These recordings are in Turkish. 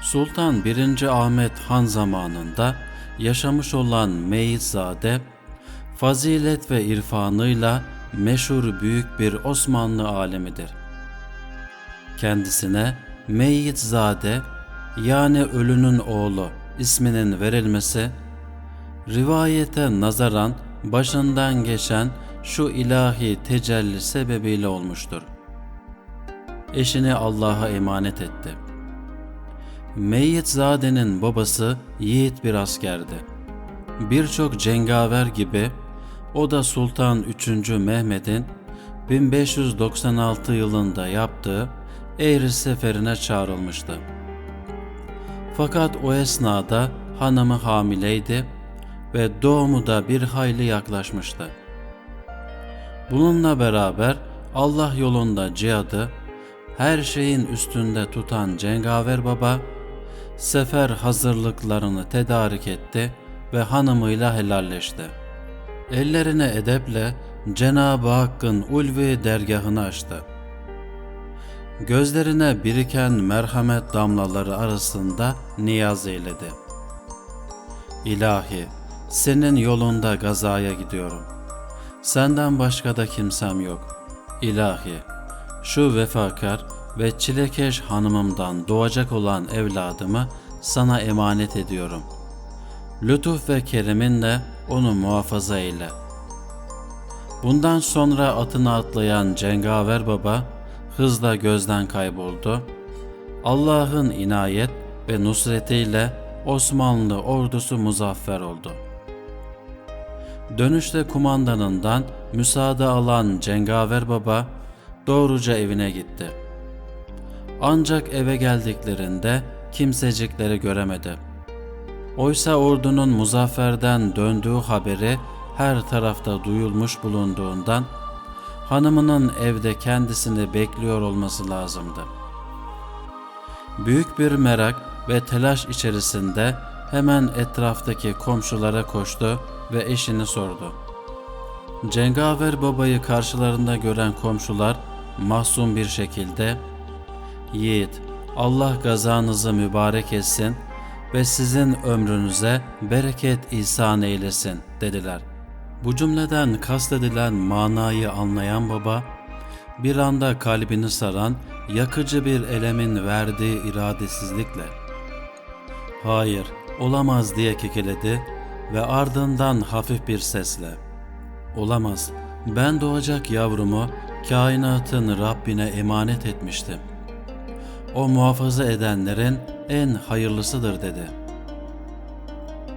Sultan 1. Ahmet Han zamanında yaşamış olan Meyitzade, fazilet ve irfanıyla meşhur büyük bir Osmanlı alemidir. Kendisine Meyyitzade yani ölünün oğlu isminin verilmesi, rivayete nazaran başından geçen şu ilahi tecelli sebebiyle olmuştur. Eşini Allah'a emanet etti. Meyyitzade'nin babası yiğit bir askerdi. Birçok cengaver gibi o da Sultan 3. Mehmet'in 1596 yılında yaptığı Eğri seferine çağrılmıştı. Fakat o esnada hanımı hamileydi ve doğumu da bir hayli yaklaşmıştı. Bununla beraber Allah yolunda cihadı her şeyin üstünde tutan cengaver baba sefer hazırlıklarını tedarik etti ve hanımıyla helalleşti. Ellerine edeple Cenab-ı Hakk'ın ulvi dergahını açtı. Gözlerine biriken merhamet damlaları arasında niyaz eyledi. İlahi, senin yolunda gazaya gidiyorum. Senden başka da kimsem yok. İlahi, şu vefakar ve çilekeş hanımımdan doğacak olan evladımı sana emanet ediyorum. Lütuf ve keriminle onu muhafaza eyle. Bundan sonra atına atlayan cengaver baba hızla gözden kayboldu. Allah'ın inayet ve nusretiyle Osmanlı ordusu muzaffer oldu. Dönüşte kumandanından müsaade alan cengaver baba doğruca evine gitti. Ancak eve geldiklerinde kimsecikleri göremedi. Oysa ordunun muzafferden döndüğü haberi her tarafta duyulmuş bulunduğundan hanımının evde kendisini bekliyor olması lazımdı. Büyük bir merak ve telaş içerisinde hemen etraftaki komşulara koştu ve eşini sordu. Cengaver babayı karşılarında gören komşular mahzun bir şekilde Yiğit, Allah gazanızı mübarek etsin ve sizin ömrünüze bereket ihsan eylesin dediler. Bu cümleden kastedilen manayı anlayan baba, bir anda kalbini saran yakıcı bir elemin verdiği iradesizlikle hayır olamaz diye kekeledi ve ardından hafif bir sesle olamaz ben doğacak yavrumu kainatın Rabbine emanet etmiştim. O muhafaza edenlerin en hayırlısıdır dedi.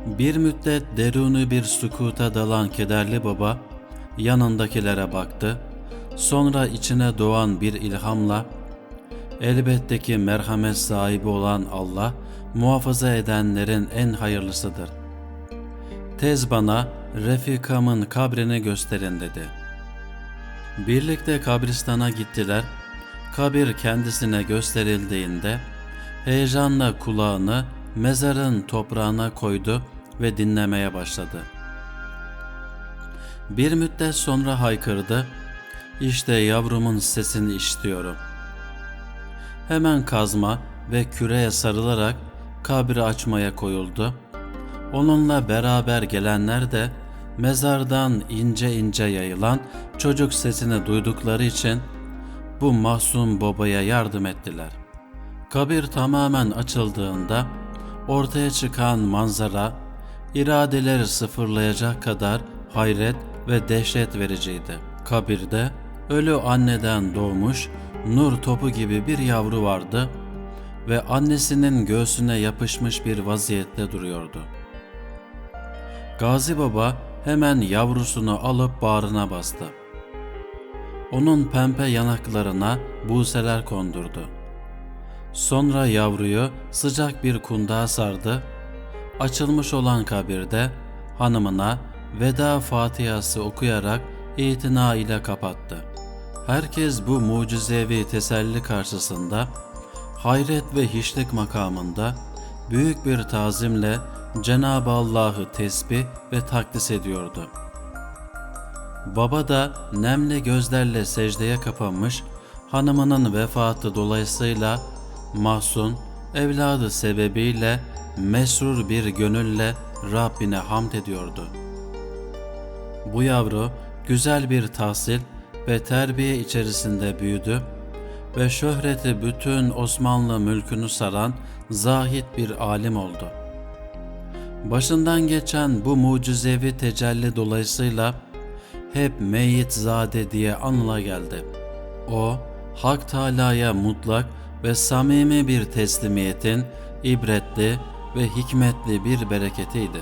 Bir müddet deruni bir sükuta dalan kederli baba yanındakilere baktı. Sonra içine doğan bir ilhamla elbette ki merhamet sahibi olan Allah muhafaza edenlerin en hayırlısıdır. Tez bana Refikam'ın kabrini gösterin dedi. Birlikte kabristana gittiler. Kabir kendisine gösterildiğinde heyecanla kulağını mezarın toprağına koydu ve dinlemeye başladı. Bir müddet sonra haykırdı. İşte yavrumun sesini işitiyorum. Hemen kazma ve küreye sarılarak kabri açmaya koyuldu. Onunla beraber gelenler de mezardan ince ince yayılan çocuk sesini duydukları için bu mahzun babaya yardım ettiler. Kabir tamamen açıldığında ortaya çıkan manzara iradeleri sıfırlayacak kadar hayret ve dehşet vericiydi. Kabirde ölü anneden doğmuş nur topu gibi bir yavru vardı ve annesinin göğsüne yapışmış bir vaziyette duruyordu. Gazi Baba hemen yavrusunu alıp bağrına bastı. Onun pembe yanaklarına buseler kondurdu. Sonra yavruyu sıcak bir kundağa sardı. Açılmış olan kabirde hanımına veda fatihası okuyarak itina ile kapattı. Herkes bu mucizevi teselli karşısında hayret ve hiçlik makamında büyük bir tazimle Cenab-ı Allah'ı tesbih ve takdis ediyordu. Baba da nemli gözlerle secdeye kapanmış, hanımının vefatı dolayısıyla mahzun, evladı sebebiyle mesrur bir gönülle Rabbine hamd ediyordu. Bu yavru güzel bir tahsil ve terbiye içerisinde büyüdü ve şöhreti bütün Osmanlı mülkünü saran zahit bir alim oldu. Başından geçen bu mucizevi tecelli dolayısıyla hep Meyitzade diye anıla geldi. O, Hak Teâlâ'ya mutlak ve samimi bir teslimiyetin ibretli ve hikmetli bir bereketiydi.